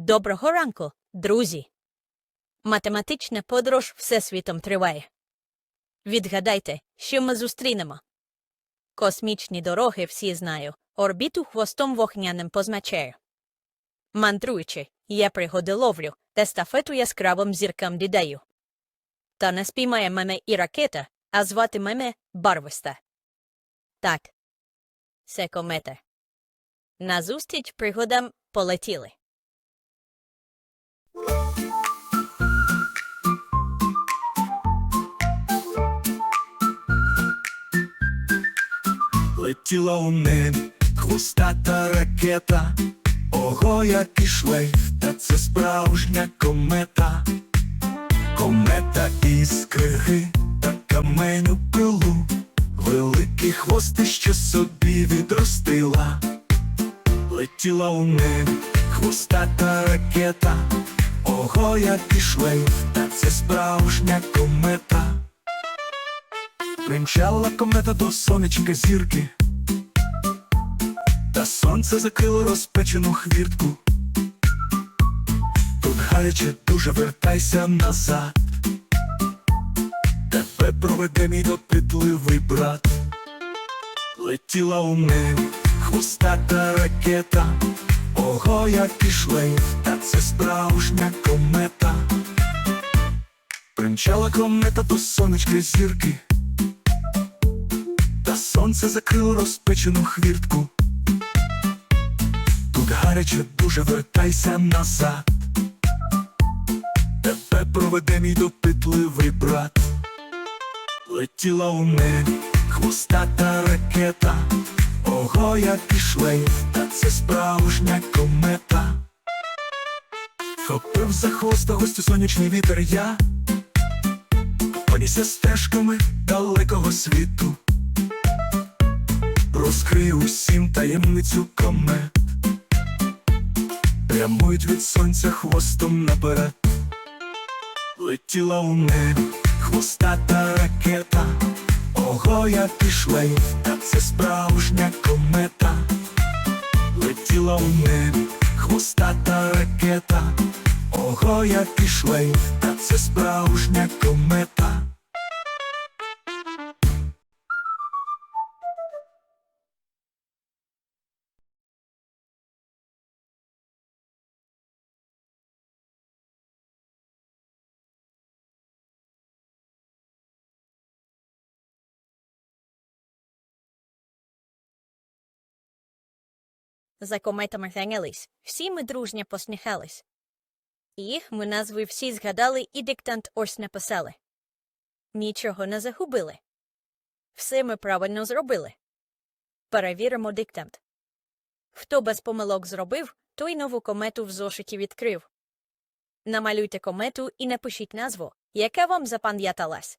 Доброго ранку, друзі. Математична подорож всесвітом триває. Відгадайте, що ми зустрінемо. Космічні дороги всі знаю, орбіту хвостом вогняним позначаю. Мандруючи, я пригоди ловлю, та стафету яскравим зіркам дідаю. Та не спіймає мене і ракета, а звати мене барвиста. Так. Це комета. Назустріч пригодам полетіли. Летіла у небі хвостата ракета, ого, який шлейф, та це справжня комета, комета із криги та каменю пилу, великий хвости, що собі відростила, летіла у небі хвостата ракета, ого, який шлейф, та це справжня комета. Примчала комета до сонечка зірки, сонце закрило розпечену хвіртку. Тут гаряче дуже вертайся назад. Тебе проведе мій допитливий брат. Летіла у небі хвостата ракета, ого, який шлейф, та це справжня комета. Примчала комета до сонечка зірки. Та сонце закрило розпечену хвіртку. Гаряче дуже вертайся назад. Тебе проведе мій допитливий брат. Летіла у небі хвостата ракета. Ого, який шлейф, та це справжня комета. Хопив за хвоста гостю сонячний вітер я. Понісся стежками далекого світу. Розкрию усім таємницю комет Прямують від сонця хвостом наперед. Летіла у небі хвостата ракета. Ого, який шлейф, та це справжня комета. Летіла у небі хвостата ракета. Ого, який шлейф, та це справжня комета За кометами ганялись, всі ми дружньо посміхались. Їх ми назви всі згадали і диктант ось написали. Нічого не загубили. Все ми правильно зробили. Перевіримо диктант. Хто без помилок зробив, той нову комету в зошиті відкрив. Намалюйте комету і напишіть назву, яка вам запам'яталась.